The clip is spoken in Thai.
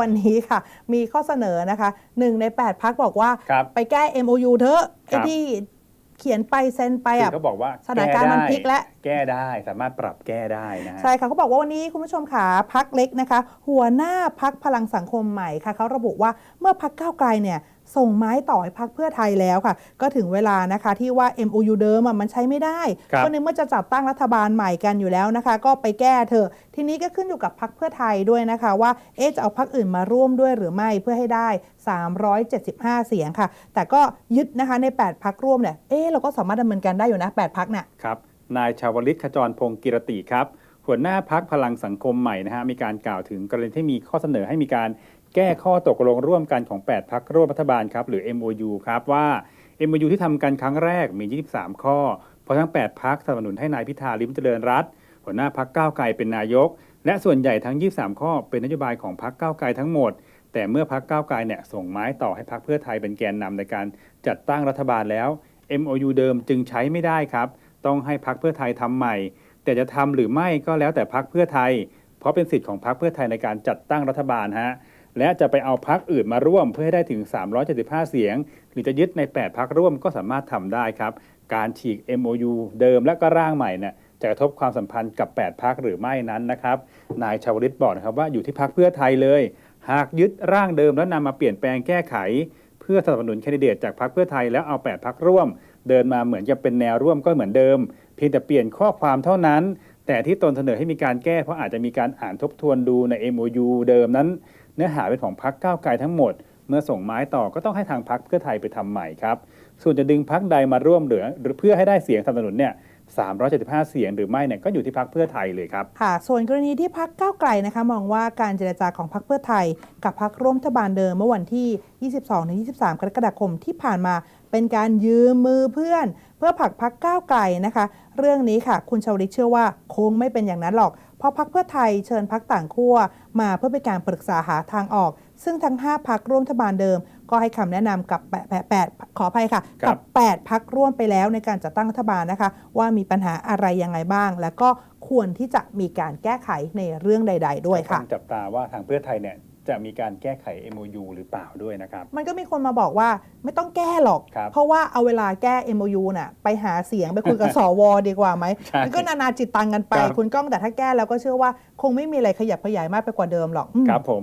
วันนี้ค่ะ มีข้อเสนอนะคะหนึ่งใน 8พักบอกว่า ครับไปแก้ MOU เถอะไอ้ครับ ที่เขียนไปเซ็นไปคืออะเขาบอกว่าสถานการณ์มันพลิกแล้ว แก้ได้สามารถปรับแก้ได้นะฮะ ใช่ค่ะเขาบอกว่าวันนี้คุณผู้ชมค่ะพักเล็กนะคะ หัวหน้าพักพลังสังคมใหม่ค่ะเขาระบุว่าเมื่อพักก้าวไกลเนี่ย ส่งไม้ต่อให้พักเพื่อไทยแล้วค่ะ ก็ถึงเวลานะคะที่ว่า MOU เดิมอะมันใช้ไม่ได้ครับก็ในเมื่อจะจัดตั้งรัฐบาลใหม่กันอยู่แล้วนะคะ ก็ไปแก้เถอะ ทีนี้ก็ขึ้นอยู่กับพักเพื่อไทยด้วยนะคะ ว่าเอ๊ะจะเอาพักอื่นมาร่วมด้วยหรือไม่เพื่อให้ได้ 375 เสียงค่ะ แต่ก็ยึดนะคะใน 8 พักร่วมเนี่ยเอ๊ะเราก็สามารถดำเนินการได้อยู่นะ 8 พักเนี่ยครับนายชาวลิตขจรพงศ์กิรติครับ หัวหน้าพักพลังสังคมใหม่นะฮะมีการกล่าวถึงกรณีที่มีข้อเสนอให้มีการแก้ข้อตกลงร่วมกันของ 8 พักร่วมรัฐบาลครับหรือ MOU ครับว่า MOU ที่ทำกันครั้งแรกมี 23 ข้อ เพราะทั้ง 8 พักสนับสนุนให้นายพิธาลิมเจริญรัตหัวหน้าพักก้าวไกลเป็นนายก และส่วนใหญ่ทั้ง 23 ข้อเป็นนโยบายของพักก้าวไกลทั้งหมด แต่เมื่อพักก้าวไกลเนี่ยส่งไม้ต่อให้พักเพื่อไทยเป็นแกนนำในการจัดตั้งรัฐบาลแล้ว MOU เดิมจึงใช้ไม่ได้ครับ ต้องให้พักเพื่อไทยทำใหม่ แต่จะทำหรือไม่ก็แล้วแต่พักเพื่อไทย เพราะเป็นสิทธิ์ของพักเพื่อไทยในการจัดตั้งรัฐบาลฮะและจะไปเอาพักอื่นมาร่วมเพื่อให้ได้ถึง 375 เสียง หรือจะยึดใน 8 พักร่วมก็สามารถทำได้ครับ การฉีก MOU เดิมและก็ร่างใหม่เนี่ยจะกระทบความสัมพันธ์กับ 8 พักหรือไม่นั้นนะครับ นายชาวลิตบอกนะครับว่าอยู่ที่พักเพื่อไทยเลย หากยึดร่างเดิมแล้วนำมาเปลี่ยนแปลงแก้ไข เพื่อสนับสนุนแคนดิเดตจากพรรคเพื่อไทยแล้วเอา 8 พักร่วม เดินมาเหมือนจะเป็นแนวร่วมก็เหมือนเดิม เพียงแต่เปลี่ยนข้อความเท่านั้น แต่ที่ตนเสนอให้มีการแก้เพราะอาจจะมีการอ่านทบทวนดูใน MOU เดิมนั้น เนื้อหาเป็นของพักก้าวไกลทั้งหมด เมื่อส่งไม้ต่อก็ต้องให้ทางพักเพื่อไทยไปทำใหม่ครับส่วนจะดึงพักใดมาร่วมเหลือ หรือเพื่อให้ได้เสียงสนับสนุนเนี่ย 375 เสียงหรือไม่เนี่ยก็อยู่ที่พรรคเพื่อไทยเลยครับ ค่ะ ส่วนกรณีที่พักก้าวไกลนะคะ มองว่าการเจรจาของพักเพื่อไทย กับพักร่วมรัฐบาลเดิมเมื่อวันที่ 22-23 กรกฎาคมที่ผ่านมา เป็นการยืมมือเพื่อน เพื่อผลักพักก้าวไกลนะคะ เรื่องนี้ค่ะ คุณชาวลิตเชื่อว่าคงไม่เป็นอย่างนั้นหรอก เพราะพักเพื่อไทยเชิญพักต่างขั้วมาเพื่อเป็นการปรึกษาหาทางออก ซึ่งทั้ง 5พักร่วมรัฐบาลเดิม ก็ให้คำแนะนำกับแปดแปดแปดขออภัยค่ะครักับ 8 พักร่วมไปแล้วในการจัดตั้งรัฐบาลนะคะ ว่ามีปัญหาอะไรยังไงบ้าง แล้วก็ควรที่จะมีการแก้ไขในเรื่องใด ๆ ด้วยค่ะต้องจับตาว่าทางเพื่อไทยเนี่ยจะมีการแก้ไข MOU หรือเปล่าด้วยนะครับ มันก็มีคนมาบอกว่าไม่ต้องแก้หรอกครับเพราะว่าเอาเวลาแก้ MOU น่ะไปหาเสียงไปคุยกับสวดีกว่าไหมใช่มันก็นานาจิตตังกันไปครับคุณก้องแต่ถ้าแก้แล้วก็เชื่อว่า คงไม่มีอะไรขยับขยายมากไปกว่าเดิมหรอกอืมครับผม